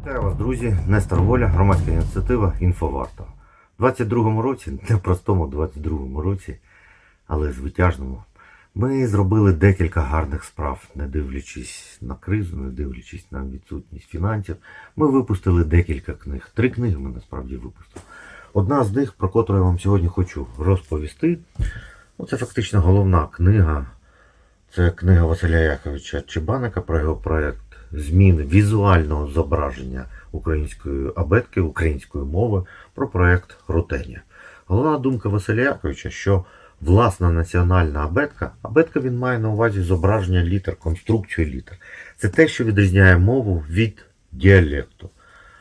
Вітаю вас, друзі. Нестор Воля, громадська ініціатива Інфоварта. У 22-му році, непростому 22-му році, але звитяжному, ми зробили декілька гарних справ, не дивлячись на кризу, не дивлячись на відсутність фінансів. Ми випустили декілька книг. Три книги ми насправді випустили. Одна з них, про котру я вам сьогодні хочу розповісти, ну, це фактично головна книга. Це книга Василя Яковича Чебаника про його проект зміни візуального зображення української абетки, української мови про проект Рутенія. Головна думка Василя Яковича, що власна національна абетка, абетка він має на увазі зображення літер, конструкцію літер. Це те, що відрізняє мову від діалекту,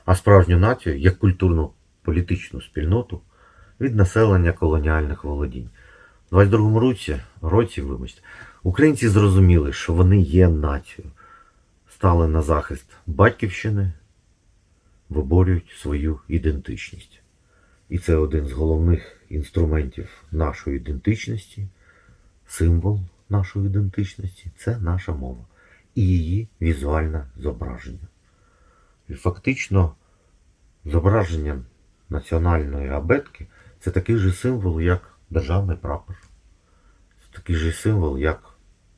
а справжню націю як культурну політичну спільноту від населення колоніальних володінь. У 22-му році, році вибачте, українці зрозуміли, що вони є нацією, стали на захист батьківщини, виборюють свою ідентичність. І це один з головних інструментів нашої ідентичності, символ нашої ідентичності це наша мова і її візуальне зображення. І фактично зображення національної абетки це такий же символ, як державний прапор. Це такий же символ, як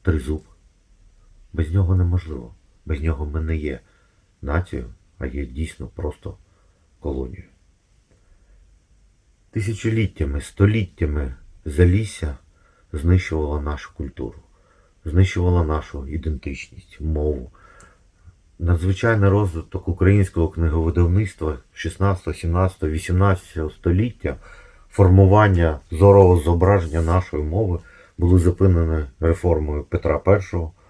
тризуб. Без нього неможливо. Без нього ми не є нацією, а є дійсно просто колонією. Тисячоліттями, століттями залісся знищувало нашу культуру, знищувало нашу ідентичність, мову. Надзвичайний розвиток українського книговидавництва 16, 17, 18 століття, формування зорового зображення нашої мови були зупинені реформою Петра І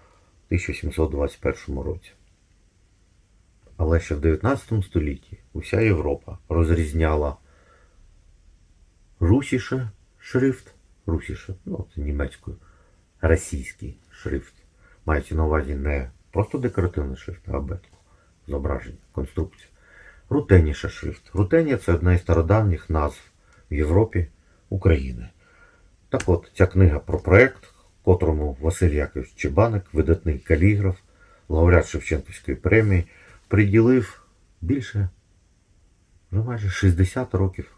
1721 році. Але ще в 19 столітті уся Європа розрізняла русіше шрифт, русіше, ну це німецькою, російський шрифт. Мається на увазі не просто декоративний шрифт, а абетку, зображення, конструкцію. Рутеніше шрифт. Рутенія це одна із стародавніх назв в Європі України. Так от, ця книга про проект, котрому Василь Якович Чебаник, видатний каліграф, лауреат Шевченківської премії, приділив більше, вже майже 60 років,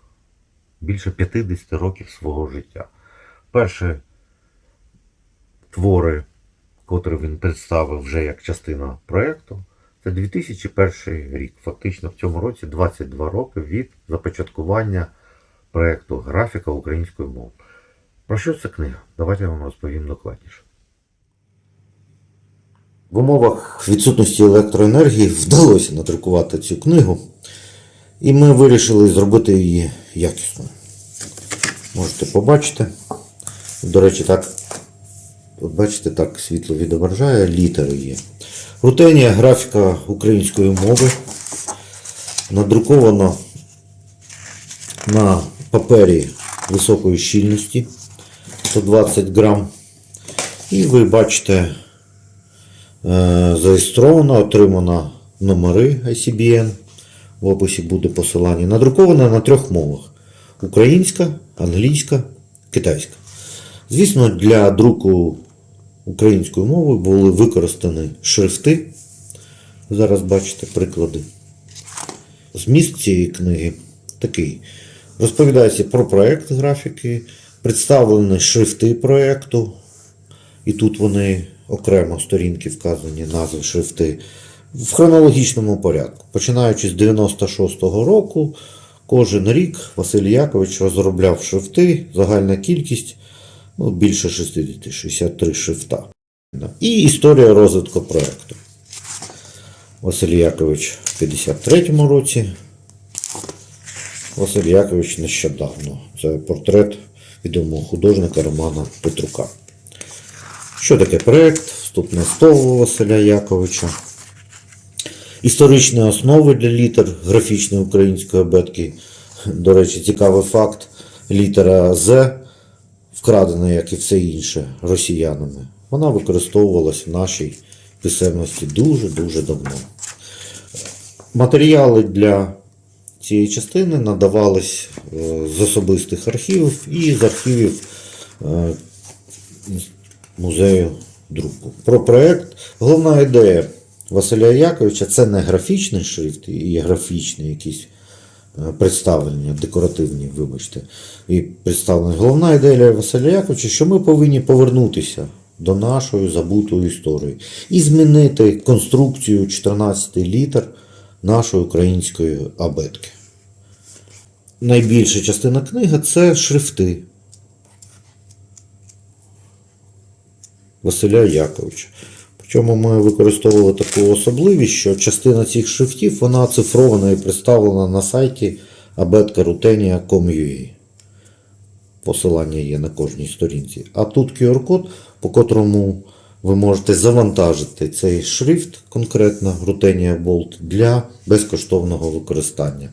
більше 50 років свого життя. Перші твори, котрі він представив вже як частина проєкту, це 2001 рік. Фактично в цьому році 22 роки від започаткування проєкту Графіка української мови. Про що ця книга? Давайте я вам розповім докладніше. В умовах відсутності електроенергії вдалося надрукувати цю книгу, і ми вирішили зробити її якісною. Можете побачити. До речі, так, от бачите, так світло відображає, літери є. Рутенія графіка української мови. Надруковано на папері високої щільності 120 грам. І ви бачите, е, зареєстровано, отримано номери ICBN. В описі буде посилання. Надруковано на трьох мовах: українська, англійська, китайська. Звісно, для друку українською мовою були використані шрифти. Зараз бачите приклади. Зміст цієї книги такий. Розповідається про проект графіки, представлені шрифти проєкту. І тут вони окремо сторінки вказані, назви шрифти. В хронологічному порядку. Починаючи з 96-го року, кожен рік Василь Якович розробляв шрифти, загальна кількість ну, більше 60, 63 шрифта. І історія розвитку проєкту. Василь Якович в 53-му році. Василь Якович нещодавно. Це портрет відомого художника Романа Петрука. Що таке проєкт? Вступне слово Василя Яковича. Історичні основи для літер графічної української абетки. До речі, цікавий факт. Літера З, вкрадена, як і все інше, росіянами. Вона використовувалась в нашій писемності дуже-дуже давно. Матеріали для цієї частини надавались е, з особистих архівів і з архівів е, музею друку. Про проект. Головна ідея Василя Яковича це не графічний шрифт і графічні якісь е, представлення, декоративні, вибачте. І представлення. Головна ідея Василя Яковича, що ми повинні повернутися до нашої забутої історії і змінити конструкцію 14 літер нашої української абетки. Найбільша частина книги це шрифти Василя Яковича. Причому ми використовували таку особливість, що частина цих шрифтів вона оцифрована і представлена на сайті abetkarutenia.com.ua. Посилання є на кожній сторінці. А тут QR-код, по котрому ви можете завантажити цей шрифт, конкретно Rutenia Bolt, для безкоштовного використання.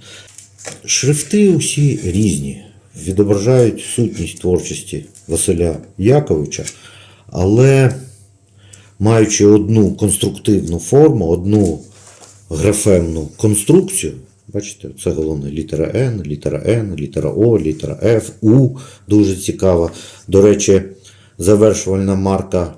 Шрифти усі різні, відображають сутність творчості Василя Яковича, але маючи одну конструктивну форму, одну графемну конструкцію, бачите, це головне літера N, літера N, літера О, літера F, У, дуже цікава. До речі, завершувальна марка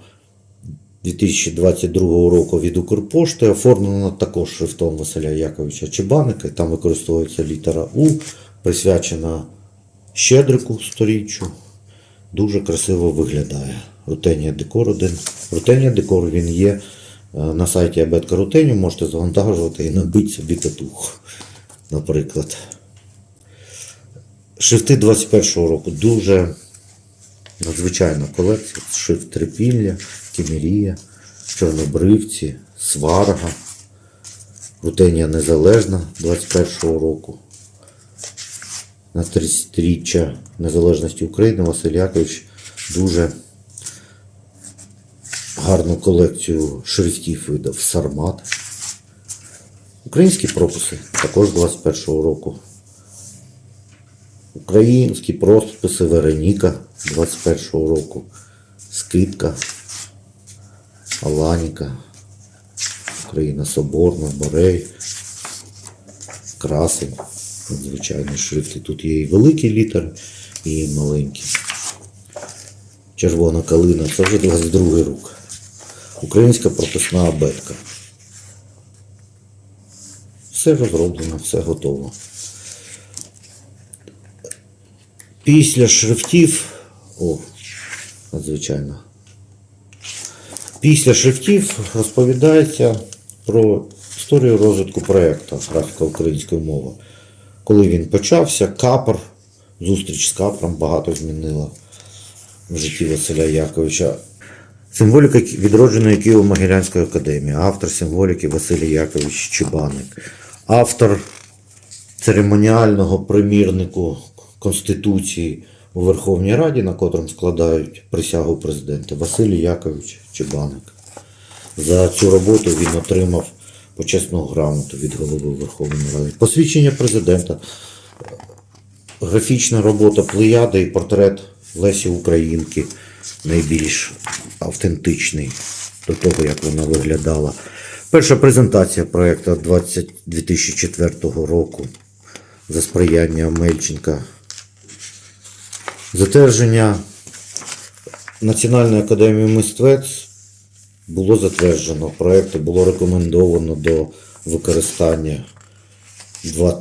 2022 року від Укрпошти оформлена також шрифтом Василя Яковича Чебаника. Там використовується літера У, присвячена Щедрику сторіччю. Дуже красиво виглядає. Рутенія Декор 1. Рутенія Декор він є е, на сайті Абетка Рутенію, можете завантажувати і набити собі татуху, наприклад. Шрифти 21-го року дуже надзвичайна колекція. Шрифт Трипілля, Кімерія, Чорнобривці, Сварга, Рутенія Незалежна 21-го року. На 30-річчя Незалежності України Василь Якович дуже гарну колекцію шрифтів видав Сармат. Українські прописи також 21-го року. Українські прописи Вероніка 21-го року. Скидка, Аланіка, Україна Соборна, Борей, Красень. Надзвичайні шрифти. Тут є і великі літери, і маленькі. Червона калина, це вже 22 рук. Українська прописна абетка. Все розроблено, все готово. Після шрифтів. О, надзвичайно. Після шрифтів розповідається про історію розвитку проєкту графіка української мови. Коли він почався, капр, зустріч з капром багато змінила в житті Василя Яковича. Символіка відродженої Києво-Могилянської академії, автор символіки Василій Якович Чебаник, автор церемоніального примірнику Конституції у Верховній Раді, на котрому складають присягу президента Василій Якович Чебаник. За цю роботу він отримав почесну грамоту від голови Верховної Ради. Посвідчення президента, графічна робота Плеяди і портрет Лесі Українки найбільш автентичний до того, як вона виглядала. Перша презентація проєкту 2004 року за сприяння Мельченка. Затвердження Національної академії мистецтв було затверджено. Проєкту було рекомендовано до використання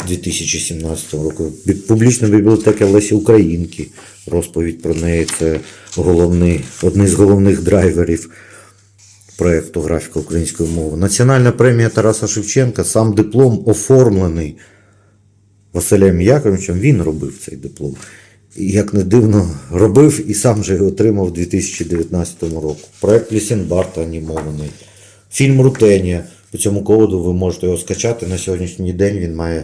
2017 року. Публічна бібліотека Лесі Українки. Розповідь про неї це головний, одний з головних драйверів проєкту графіка української мови. Національна премія Тараса Шевченка, сам диплом оформлений Василем Яковичем, він робив цей диплом. Як не дивно, робив і сам же його отримав у 2019 року. Проект Лісенбарта анімований. Фільм Рутенія. По цьому коду ви можете його скачати. На сьогоднішній день він має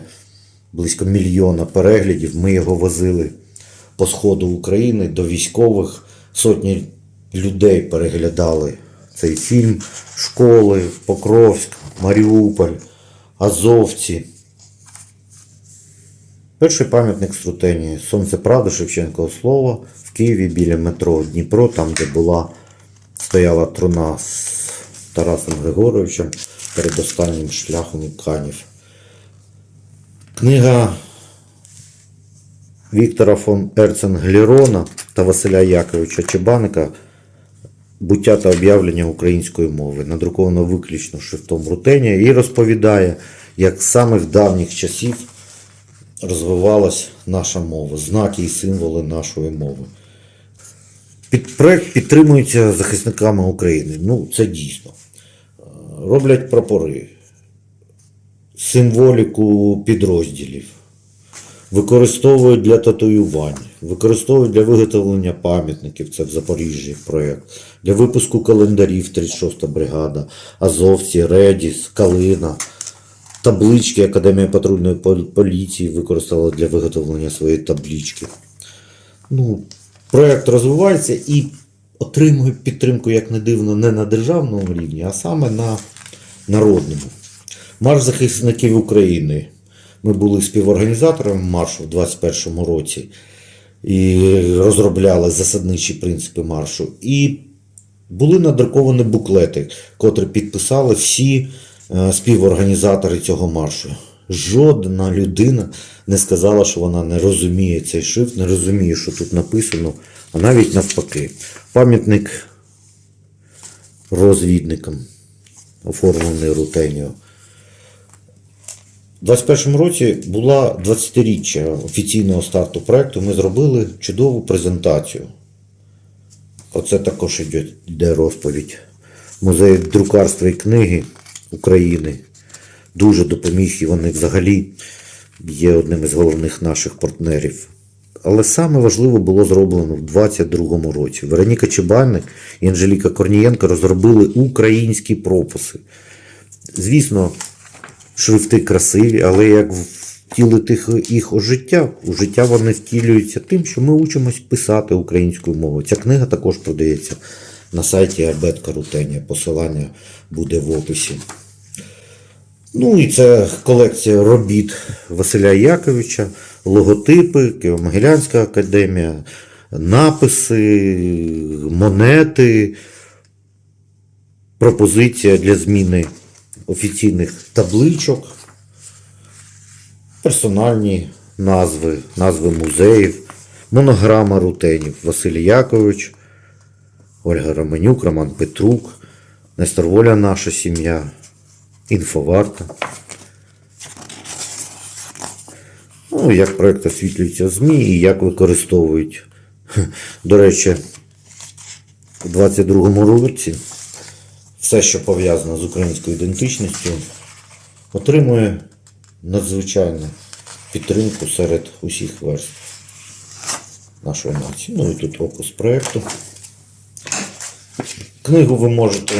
близько мільйона переглядів. Ми його возили по сходу України до військових. Сотні людей переглядали цей фільм. Школи, Покровськ, Маріуполь, Азовці. Перший пам'ятник Струтені Сонце Правди Шевченкова слова в Києві біля метро Дніпро, там, де була стояла труна з Тарасом Григоровичем перед останнім шляхом Канів. Книга Віктора фон Ерцен Глірона та Василя Яковича Чебаника буття та об'явлення української мови, надруковано виключно шрифтом Рутенія, і розповідає, як з самих давніх часів розвивалась наша мова, знаки і символи нашої мови. Проект підтримується захисниками України. Ну, це дійсно. Е, Роблять прапори, символіку підрозділів, використовують для татуювань, використовують для виготовлення пам'ятників, це в Запоріжжі проєкт, для випуску календарів 36 бригада, Азовці, Редіс, Калина, таблички Академія патрульної поліції використала для виготовлення своєї таблички. Ну, проєкт розвивається і отримує підтримку, як не дивно, не на державному рівні, а саме на народному. Марш захисників України. Ми були співорганізаторами маршу в 2021 році і розробляли засадничі принципи маршу. І були надруковані буклети, котрі підписали всі співорганізатори цього маршу. Жодна людина не сказала, що вона не розуміє цей шрифт, не розуміє, що тут написано, а навіть навпаки. Пам'ятник розвідникам, оформлений Рутеніо. У 2021 році була 20-річчя офіційного старту проекту. Ми зробили чудову презентацію. Оце також йде, розповідь. Музей друкарства і книги України дуже допоміг і вони взагалі є одним із головних наших партнерів. Але саме важливо було зроблено в 2022 році. Вероніка Чебальник і Анжеліка Корнієнко розробили українські прописи. Звісно, шрифти красиві, але як втілити їх- у життя, у життя вони втілюються тим, що ми учимось писати українською мовою. Ця книга також продається на сайті Абетка Рутенія. Посилання буде в описі. Ну і це колекція робіт Василя Яковича, логотипи, Києво-Могилянська академія, написи, монети, пропозиція для зміни офіційних табличок, персональні назви, назви музеїв, монограма рутенів Василь Якович, Ольга Романюк, Роман Петрук, Нестор Воля наша сім'я, інфоварта. Ну, як проект освітлюється ЗМІ і як використовують. До речі, у 22-му році все, що пов'язано з українською ідентичністю, отримує надзвичайну підтримку серед усіх верств нашої нації. Ну і тут опис проєкту. Книгу ви можете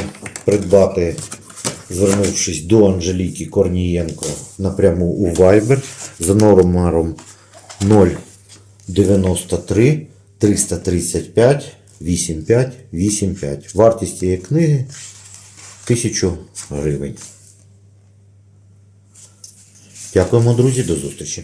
придбати, звернувшись до Анжеліки Корнієнко напряму у Viber за номером 093 335 8585. Вартість цієї книги 1000 гривень. Дякуємо, друзі, до зустрічі.